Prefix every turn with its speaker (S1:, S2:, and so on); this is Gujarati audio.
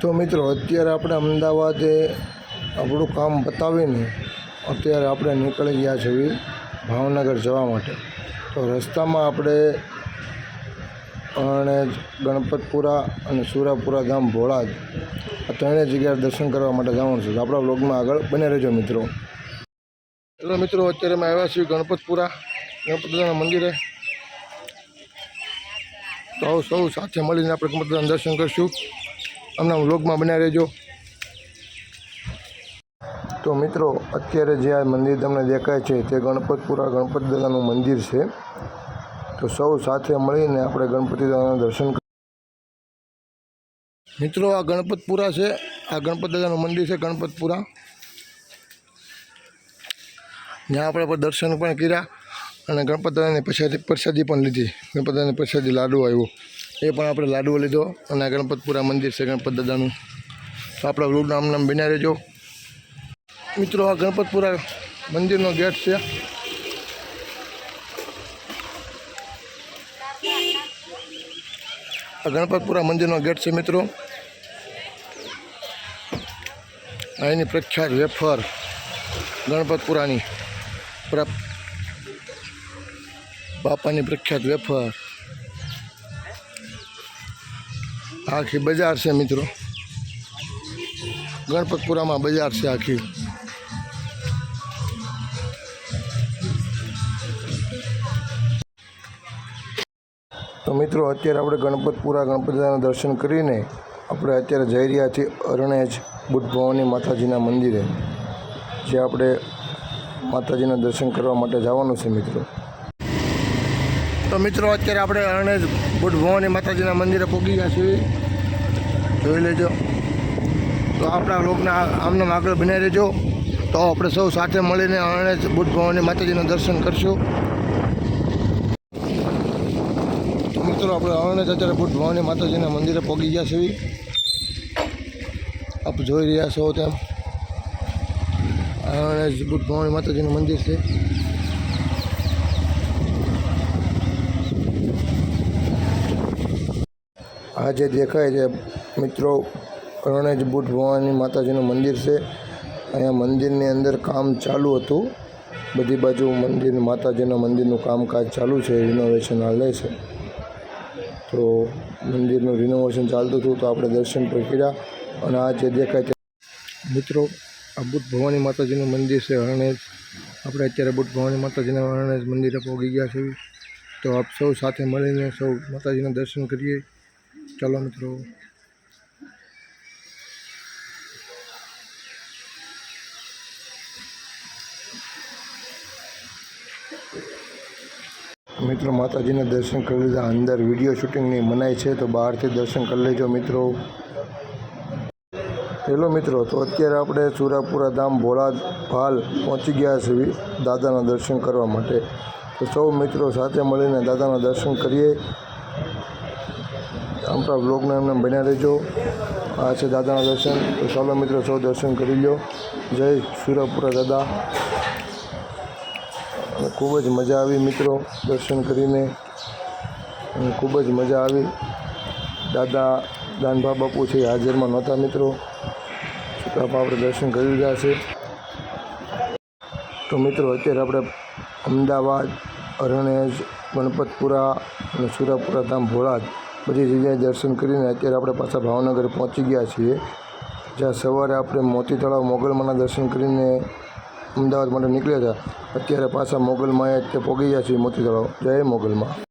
S1: તો મિત્રો, અત્યારે આપણે અમદાવાદે આપણું કામ બતાવીને અત્યારે આપણે નીકળી ગયા છીએ ભાવનગર જવા માટે. તો રસ્તામાં આપણે અને ગણપતપુરા અને સુરાપુરા ગામ ભોળાજ આ ત્રણેય જગ્યાએ દર્શન કરવા માટે જવાનું છે. આપણા બ્લોગમાં આગળ બને રહેજો મિત્રો. હેલો મિત્રો, અત્યારે અમે આવ્યા છીએ ગણપતપુરા ગણપતિના મંદિરે. તો સૌ સાથે મળીને આપણે ગણપતિના દર્શન કરીશું. અમના વ્લોગમાં બન્યા રહેજો. તો મિત્રો, અત્યારે જે આ મંદિર તમને દેખાય છે, તે ગણપતપુરા ગણપતિ દાદાનું મંદિર છે. તો સૌ સાથે મળીને આપણે ગણપતિ દાદાના દર્શન મિત્રો, આ ગણપતપુરા છે. આ ગણપત દાદાનું મંદિર છે ગણપતપુરા. જ્યાં આપણે પણ દર્શન પણ કર્યા અને ગણપતિ દાદાની પ્રસાદી પ્રસાદી પણ લીધી. ગણપત દાદાની પ્રસાદી લાડુ આવ્યો. એ પણ આપણે લાડવો લીધો અને ગણપતપુરા મંદિર છે ગણપત દાદાનું. તો આપણા રૂડ નામ નામ બન્યા રહેજો. મિત્રો, આ ગણપતપુરા મંદિરનો ગેટ છે. આ ગણપતપુરા મંદિરનો ગેટ છે મિત્રો. અહીંની પ્રખ્યાત વેફર ગણપતપુરાની પ્ર, બાપાની પ્રખ્યાત વેફર. આખી બજાર છે મિત્રો. ગણપતપુરામાં બજાર છે આખી. તો મિત્રો, અત્યારે આપણે ગણપતપુરા ગણપતિના દર્શન કરીને આપણે અત્યારે જઈ રહ્યા છીએ અરણેજ બુદ્ધ ભવાની માતાજીના મંદિરે જે આપણે માતાજીના દર્શન કરવા માટે જવાનું છે મિત્રો. તો મિત્રો, અત્યારે આપણે અરણેજ બુટ ભવાની માતાજીના મંદિરે પહોંચી ગયા છીએ. જોઈ લેજો. તો આપણા લોકના આમનામ આગળ બનાવી રહેજો. તો આપણે સૌ સાથે મળીને અરણેજ બુટ ભવાની માતાજીના દર્શન કરશું. મિત્રો, આપણે અરણેજ અત્યારે બુટ ભવાની માતાજીના મંદિરે પહોંચી ગયા છીએ. આપ જોઈ રહ્યા છો તેમ. અરણેજ બુટ ભવાની માતાજીનું મંદિર છે. આ દેખાય છે મિત્રો, રણેજ બુટ ભવાની માતાજીનું મંદિર છે. અહીંયા મંદિરની અંદર કામ ચાલુ હતું. બધી બાજુ મંદિર, માતાજીના મંદિરનું કામકાજ ચાલુ છે રિનોવેશન હાલે છે. તો મંદિરનું રિનોવેશન ચાલતું હતું તો આપણે દર્શન પણ કર્યા અને આ જે દેખાય મિત્રો, આ બુટ ભવાની માતાજીનું મંદિર છે હરણેજ આપણે અત્યારે બુટ ભવાની માતાજીના હરણેજ મંદિરે પહોંચી ગયા છીએ. તો આપ સૌ સાથે મળીને સૌ માતાજીના દર્શન કરીએ. ચાલો મિત્રો. મિત્રો, માતાજીના દર્શન કરી લીધા. અંદર વીડિયો શૂટિંગની મનાય છે, તો બહારથી દર્શન કરી લેજો મિત્રો. હેલો મિત્રો, તો અત્યારે આપણે સુરાપુરા ધામ ભોળા ભાલ પહોંચી ગયા છે દાદાના દર્શન કરવા માટે. તો સૌ મિત્રો સાથે મળીને દાદાના દર્શન કરીએ. આપણા બ્લોગના એમને બન્યા રહેજો. આ છે દાદાના દર્શન. તો ચાલો મિત્રો, સૌ દર્શન કરી લો જય સુરપુરા દાદા. ખૂબ જ મજા આવી મિત્રો દર્શન કરીને. ખૂબ જ મજા આવી. દાદા દાનભા બાપુ છે, હાજરમાં નહોતા મિત્રો. છતાં આપણે દર્શન કરી લીધા છે. તો મિત્રો, અત્યારે આપણે અમદાવાદ, અરણેજ, ગણપતપુરા અને સુરાપુરા ધામ ભોળાજ બધી જગ્યાએ દર્શન કરીને અત્યારે આપણે પાછા ભાવનગર પહોંચી ગયા છીએ. જ્યાં સવારે આપણે મોતી તળાવ મોગલમાના દર્શન કરીને અમદાવાદ માટે નીકળ્યા હતા. અત્યારે પાછા મોગલમાં તે પહોંચી ગયા છીએ મોતી તળાવ. જય મોગલમાં.